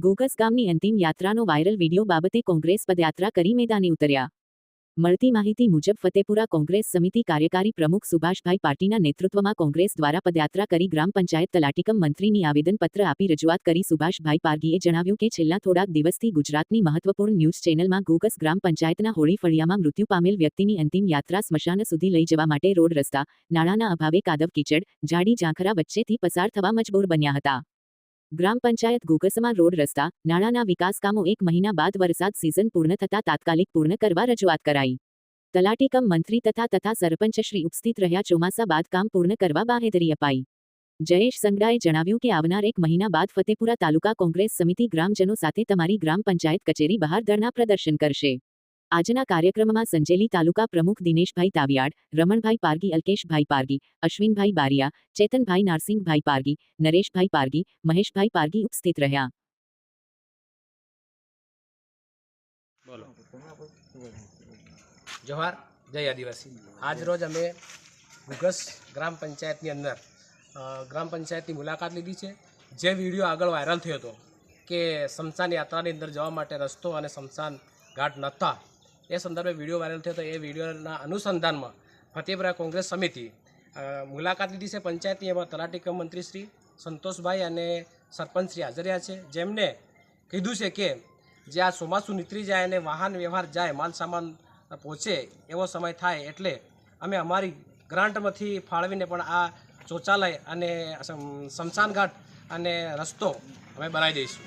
ગોગસ ગામની અંતિમ યાત્રાનો વાયરલ વીડિયો બાબતે કોંગ્રેસ પદયાત્રા કરી મેદાને ઉતર્યા. મળતી માહિતી મુજબ ફતેપુરા કોંગ્રેસ સમિતિ કાર્યકારી પ્રમુખ સુભાષભાઈ પાટીના નેતૃત્વમાં કોંગ્રેસ દ્વારા પદયાત્રા કરી ગ્રામ પંચાયત તલાટીકમ મંત્રીની આવેદનપત્ર આપી રજૂઆત કરી સુભાષભાઈ પારગીએ જણાવ્યું કે છેલ્લા થોડાક દિવસથી ગુજરાતની મહત્વપૂર્ણ ન્યૂઝ ચેનલમાં ગોગસ ગ્રામ પંચાયતના હોળી ફળિયામાં મૃત્યુ પામેલ વ્યક્તિની અંતિમ યાત્રા સ્મશાન સુધી લઈ જવા માટે રોડ રસ્તા નાણાંના અભાવે કાદવ, કીચડ જાડી ઝાંખરા વચ્ચેથી પસાર થવા મજબૂર બન્યા હતા. ગ્રામ પંચાયત ગોગસમાં રોડ રસ્તા, નાણાંના વિકાસ કામો એક મહિના બાદ વરસાદ સિઝન પૂર્ણ થતા તાત્કાલિક પૂર્ણ કરવા રજૂઆત કરાઈ. તલાટીકમ મંત્રી તથા તથા સરપંચશ્રી ઉપસ્થિત રહ્યા ચોમાસા બાદ કામ પૂર્ણ કરવા બાહેધરી અપાઈ. જયેશ સંગડાએ જણાવ્યું કે આવનાર એક મહિના બાદ ફતેપુરા તાલુકા કોંગ્રેસ સમિતિ ગ્રામજનો સાથે તમારી ગ્રામ પંચાયત કચેરી બહાર ધરણા પ્રદર્શન કરશે. આજના કાર્યક્રમમાં સંજેલી તાલુકા પ્રમુખ દિનેશભાઈ તાવિયાડ, રમણભાઈ પારગી, અલ્કેશભાઈ પારગી, અશ્વિનભાઈ બારિયા, ચેતનભાઈ નારસિંહભાઈ પારગી, નરેશભાઈ પારગી, મહેશભાઈ પારગી ઉપસ્થિત રહ્યા. જોહાર, જય આદિવાસી. આજ રોજ અમે ઘુઘસ ગ્રામ પંચાયતની અંદર ગ્રામ પંચાયતની મુલાકાત લીધી છે. જે વીડિયો આગળ વાયરલ થયો હતો કે શમશાન યાત્રાની અંદર જવા માટે રસ્તો અને શમશાન ઘાટ નહોતા એ સંદર્ભે વીડિયો વાયરલ થયો તો એ વિડીયોના અનુસંધાનમાં ફતેપુરા કોંગ્રેસ સમિતિ મુલાકાત લીધી છે પંચાયતની. એમાં તલાટી કમ મંત્રી શ્રી સંતોષભાઈ અને સરપંચ શ્રી હાજર રહ્યા છે. જેમને કીધું છે કે જે આ ચોમાસું નીતરી જાય અને વાહન વ્યવહાર જાય માલ સામાન પહોંચે એવો સમય થાય એટલે અમે અમારી ગ્રાન્ટમાંથી ફાળવીને પણ આ શૌચાલય અને ઘાટ અને રસ્તો અમે બનાવી દઈશું.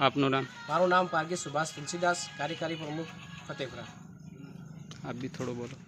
આપનું નામ? મારું નામ પારગી સુભાષ તુલસીદાસ કાર્યકારી પ્રમુખ. ફતેપુરા. આપ બી થોડો બોલો.